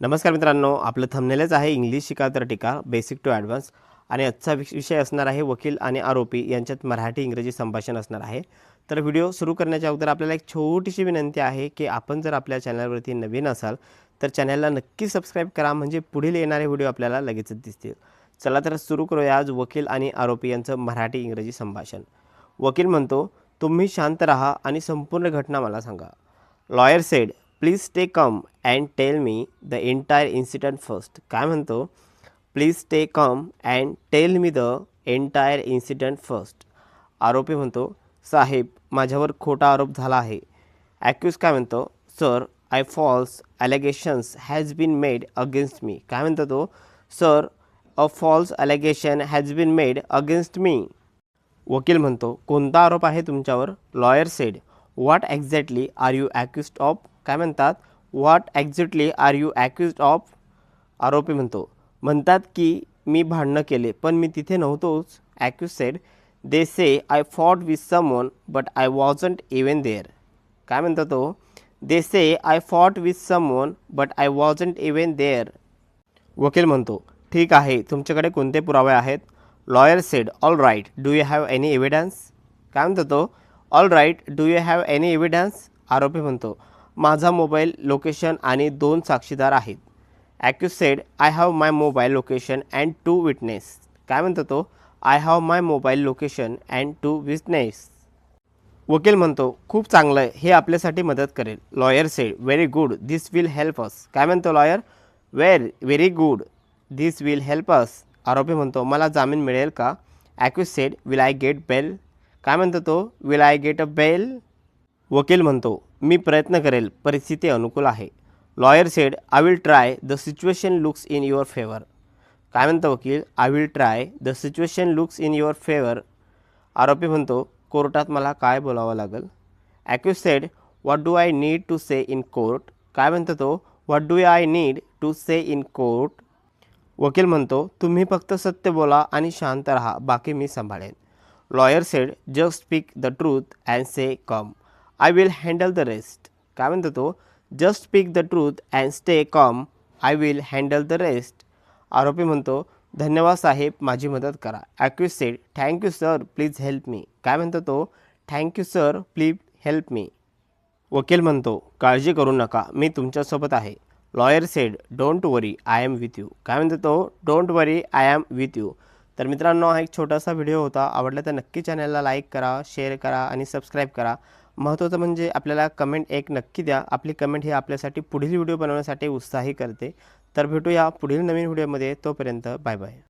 नमस्कार मित्रांनो आपलं थंबनेलच आहे इंग्लिश शिका तर टीका बेसिक टू ॲडव्हान्स आणि आजचा विष- विषय असणार आहे वकील आणि आरोपी यांच्यात मराठी इंग्रजी संभाषण असणार आहे. तर व्हिडिओ सुरू करण्याच्या अगोदर आपल्याला एक छोटीशी विनंती आहे की आपण जर आपल्या चॅनलवरती नवीन असाल तर चॅनलला नक्की सबस्क्राईब करा म्हणजे पुढील येणारे व्हिडिओ आपल्याला लगेचच दिसतील. चला तर सुरू करूया आज वकील आणि आरोपी यांचं मराठी इंग्रजी संभाषण. वकील म्हणतो तुम्ही शांत राहा आणि संपूर्ण घटना मला सांगा. Lawyer said please stay calm and tell me the entire incident first काय म्हणतो please stay calm and tell me the entire incident first आरोपी म्हणतो साहेब माझ्यावर खोटा आरोप झाला आहे. ॲक्यूज काय म्हणतो sir I false allegations has been made against me काय म्हणतो तो sir a false allegation has been made against me वकील म्हणतो कोणता आरोप आहे तुमच्यावर lawyer said what exactly are you accused of काय म्हणतात? What exactly are you accused of आरोपी म्हणतो. म्हणतात की मी भांडणं केले पण मी तिथे नव्हतोच. Accuse said they say I fought with someone but I wasn't even there काय म्हणतो तो? They say I fought with someone but I wasn't even there वकील म्हणतो ठीक आहे तुमच्याकडे कोणते पुरावे आहेत? Lawyer said all right do you have any evidence काय म्हणतो तो? All right do you have any evidence आरोपी म्हणतो माझा मोबाईल लोकेशन आणि दोन साक्षीदार आहेत. Accuse said I have my mobile location and two witness काय म्हणतो तो? I have my mobile location and two witness वकील म्हणतो खूप चांगलं आहे हे आपल्यासाठी मदत करेल. Lawyer said very good this will help us काय म्हणतो lawyer were very good this will help us आरोपी म्हणतो मला जामीन मिळेल का? Accuse said will I get bail काय म्हणतो तो? Will I get a bail वकील म्हणतो मी प्रयत्न करेल परिस्थिती अनुकूल आहे. Lawyer said I will try the situation looks in your favour काय म्हणतो वकील? I will try the situation looks in your favour आरोपी म्हणतो कोर्टात मला काय बोलावं लागेल? Accuse said what do I need to say in court काय म्हणतो तो? What do I need to say in court वकील म्हणतो तुम्ही फक्त सत्य बोला आणि शांत राहा बाकी मी सांभाळेन. Lawyer said just speak the truth and say calm I will handle the rest काय म्हणतो तो? Just speak the truth and stay calm I will handle the rest आरोपी म्हणतो धन्यवाद साहेब माझी मदत करा. Accuse said thank you sir please help me काय म्हणतो तो? Thank you sir please help me वकील म्हणतो काळजी करू नका. मी तुमच्यासोबत आहे. Lawyer said don't worry I am with you काय म्हणतो तो? Don't worry I am with you तर मित्रांनो हा एक छोटासा व्हिडिओ होता. आवडला तर नक्की चॅनलला लाईक करा शेअर करा आणि सबस्क्राईब करा. महत्त्वाचं म्हणजे आपल्याला कमेंट एक नक्की द्या. आपली कमेंट ही आपल्यासाठी पुढील व्हिडिओ बनवण्यासाठी उत्साही करते. तर भेटूया पुढील नवीन व्हिडिओमध्ये. तोपर्यंत बाय बाय.